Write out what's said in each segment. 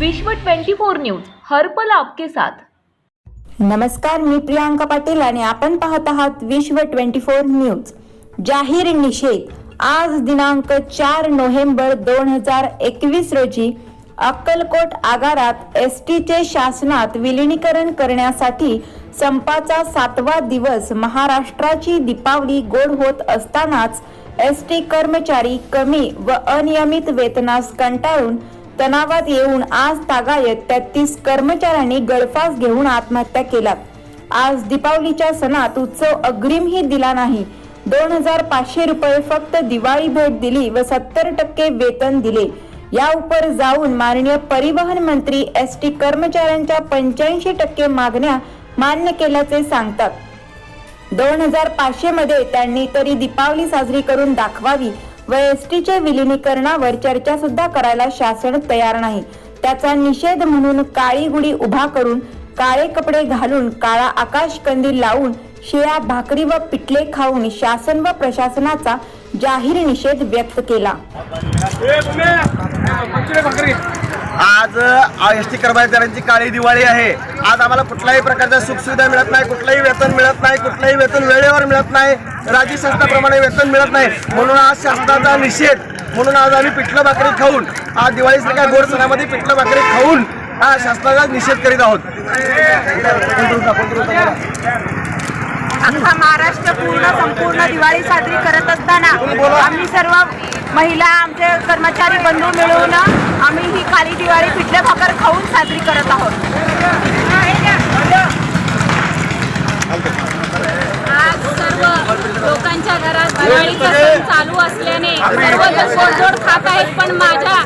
विश्व 24 न्यूज हर्पल आपके साथ. नमस्कार मी प्रियांका पाटील आणि आपण पाहत आहात विश्व ट्वेंटी फोर न्यूज. जाहीर निषेध. आज दिनांक चार नोव्हेंबर दोन हजार एकवीस रोजी अक्कलकोट आगारात एस टीचे शासनात विलिनीकरण करण्यासाठी संपाचा सातवा दिवस महाराष्ट्राची दीपावली गोड होत असतानाच एस टी कर्मचारी कमी व अनियमित वेतनास कंटाळून तणावात येऊन आज तागायत तेहतीस कर्मचाऱ्यांनी गळफास घेऊन आत्महत्या केला आज दीपावलीच्या सणात उत्सव अग्रिमही दिला नाही. दोन हजार पाचशे रुपये फक्त दिवाळी भेट दिली व सत्तर टक्के वेतन दिले. या उपर जाऊन माननीय परिवहन मंत्री एस टी कर्मचाऱ्यांच्या पंच्याऐंशी टक्के मागण्या मान्य केल्याचे सांगतात. दोन हजार पाचशे मध्ये त्यांनी तरी दीपावली साजरी करून दाखवावी व एस विलिनीकरणावर चर्चा सुद्धा करायला शासन तयार नाही. त्याचा निषेध म्हणून काळी गुढी उभा करून काळे कपडे घालून काळा आकाश कंदील लावून शिळ्या भाकरी व पिटले खाऊन शासन व प्रशासनाचा जाहीर निषेध व्यक्त केला. आज एस टी कर्मचाऱ्यांची काळी दिवाळी आहे. आज आम्हाला कुठल्याही प्रकारच्या सुखसुविधा मिळत नाही कुठलंही वेतन मिळत नाही कुठलंही वेतन वेळेवर मिळत नाही राज्य शासनाप्रमाणे वेतन मिळत नाही. म्हणून आज शासनाचा निषेध म्हणून आज आम्ही पिठलं भाकरी खाऊन आज दिवाळीसारख्या गोड सणामध्ये पिठलं भाकरी खाऊन हा शासनाचा निषेध करीत आहोत. अख्खा महाराष्ट्र पूर्ण संपूर्ण दिवाळी साजरी करत असताना आम्ही सर्व महिला आमचे कर्मचारी बंधू मिळवून आम्ही ही काली दिवाळी पिठले भाकर खाऊन साजरी करत आहोत. आज सर्व घरात दिवाळीचा सण चालू असल्याने सर्वजण गोडधोड खात आहेत पण माझ्या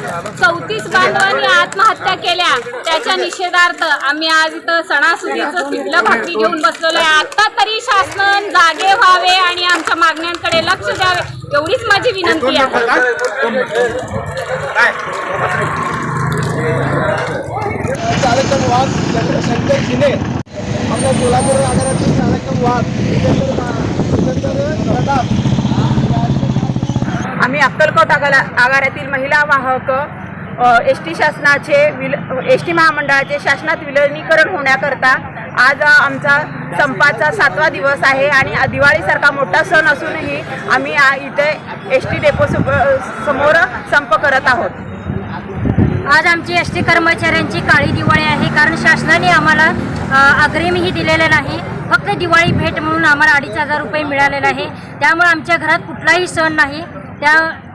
चौतीस बांधवांनी आत्महत्या केल्या. त्याच्या निषेधार्थ आम्ही आज इथं सणासुदीचं पिठलं भाकरी घेऊन बसलेलो आहे. आता तरी शासन जागे व्हावे आणि आमच्या मागण्यांकडे लक्ष द्यावे एवढीच माझी विनंती आहे. आपल्या सोलापूर आगारातील चालक वाहन आम्ही अक्कलकोट आगाला आगारातील महिला वाहक एस टी शासनाचे विल एस टी महामंडळाचे शासनात विलनीकरण होण्याकरता आज आमचा संपाचा सातवा दिवस आहे आणि दिवाळीसारखा मोठा सण असूनही आम्ही इथे एस टी डेपो समोर संप करत आहोत. आज आमची एस टी कर्मचाऱ्यांची काळी दिवाळी आहे कारण शासनाने आम्हाला अग्रिमही दिलेलं नाही. फक्त दिवाळी भेट म्हणून आम्हाला अडीच हजार रुपये मिळालेले आहे. त्यामुळे आमच्या घरात कुठलाही सण नाही. त्या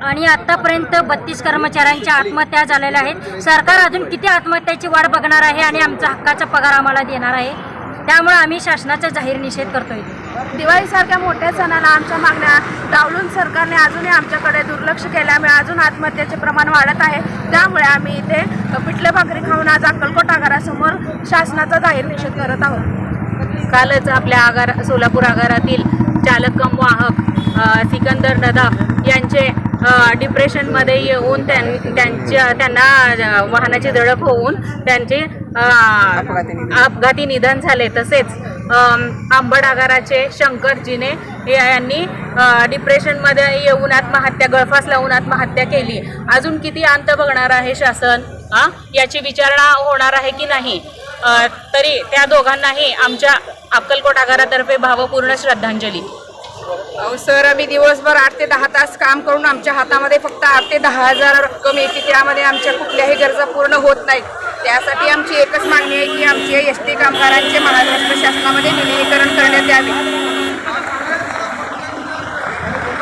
आणि आत्तापर्यंत बत्तीस कर्मचाऱ्यांच्या आत्महत्या झालेल्या आहेत. सरकार अजून किती आत्महत्याची वाढ बघणार आहे आणि आमचा हक्काचा पगार आम्हाला देणार आहे? त्यामुळे आम्ही शासनाचा जाहीर निषेध करतोय. दिवाळीसारख्या मोठ्या सणाला आमच्या मागण्या डावलून सरकारने अजूनही आमच्याकडे दुर्लक्ष केल्यामुळे अजून आत्महत्येचे प्रमाण वाढत आहे. त्यामुळे आम्ही इथे पिठले भाकरी खाऊन आज अक्कलकोट आगारासमोर शासनाचा जाहीर निषेध करत आहोत. कालच आपल्या आगार सोलापूर आगारातील चालक कम वाहक सिकंदर नदाफ यांचे डिप्रेशनमध्ये येऊन त्यां- त्यांच्या त्यांना वाहनाची झडप होऊन त्यांचे अपघाती निधन झाले. तसेच आंबड आगाराचे शंकरजीने यांनी डिप्रेशनमध्ये येऊन आत्महत्या गळफास लावून आत्महत्या केली. अजून किती अंत बघणार आहे शासन? आ? याची विचारणा होणार आहे की नाही? तरी त्या दोघांनाही आमच्या अक्कलकोट आगारातर्फे भावपूर्ण श्रद्धांजली. अहो, सर आम्ही दिवसभर आठ ते दहा तास काम करून आमच्या हातामध्ये फक्त आठ ते दहा हजार रक्कम येते त्यामध्ये आमच्या कुठल्याही गरजा पूर्ण होत नाहीत. त्यासाठी आमची एकच मागणी आहे की आमचे एस टी कामगारांचे महाराष्ट्र शासनामध्ये विलिनीकरण करण्यात यावे.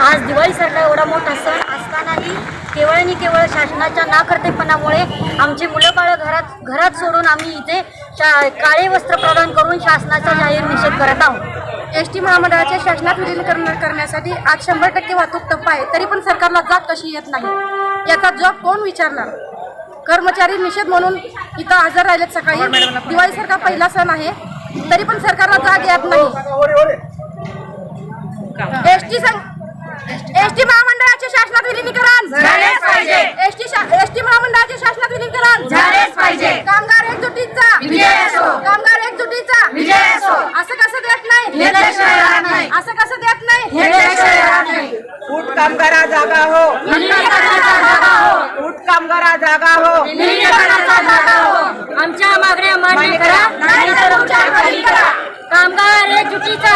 आज दिवाळीसारखा एवढा मोठा सण असतानाही केवळ आणि केवळ शासनाच्या नाकर्तेपणामुळे आमची मुलं बाळं घरात घरात सोडून आम्ही इथे शा काळे वस्त्र प्रदान करून शासनाचा जाहीर निषेध करत आहोत. एस टी महामंडळाच्या शासनात विलिनीकरण करण्यासाठी आज शंभर टक्के वाहतूक टप्पा आहे तरी पण सरकारला जाग कशी येत नाही? याचा जॉब कोण विचारणार? कर्मचारी निषेध म्हणून इथं हजर राहिलेत सकाळी. दिवाळीसारखा पहिला सण आहे तरी पण सरकारला जाग येत नाही. एस टी एस टी महामंडळाचे शासनात विलिनीकरण झालेच पाहिजे. एस टी एस टी महामंडळाचे शासनात विलिनीकरण झालेच पाहिजे. कामगार एकजुटीचा विजय असो. कामगार एकजुटीचा विजय असो. असं कसं देत नाही नाही. असं कसं देत नाही नाही. ऊट कामगारा जागा हो विलिनीकरणाचा जागा हो. ऊट कामगारा जागा हो आमच्या मागण्या मान्य करा नाहीतर उच्चार खाली करा कामगार एकजुटीचा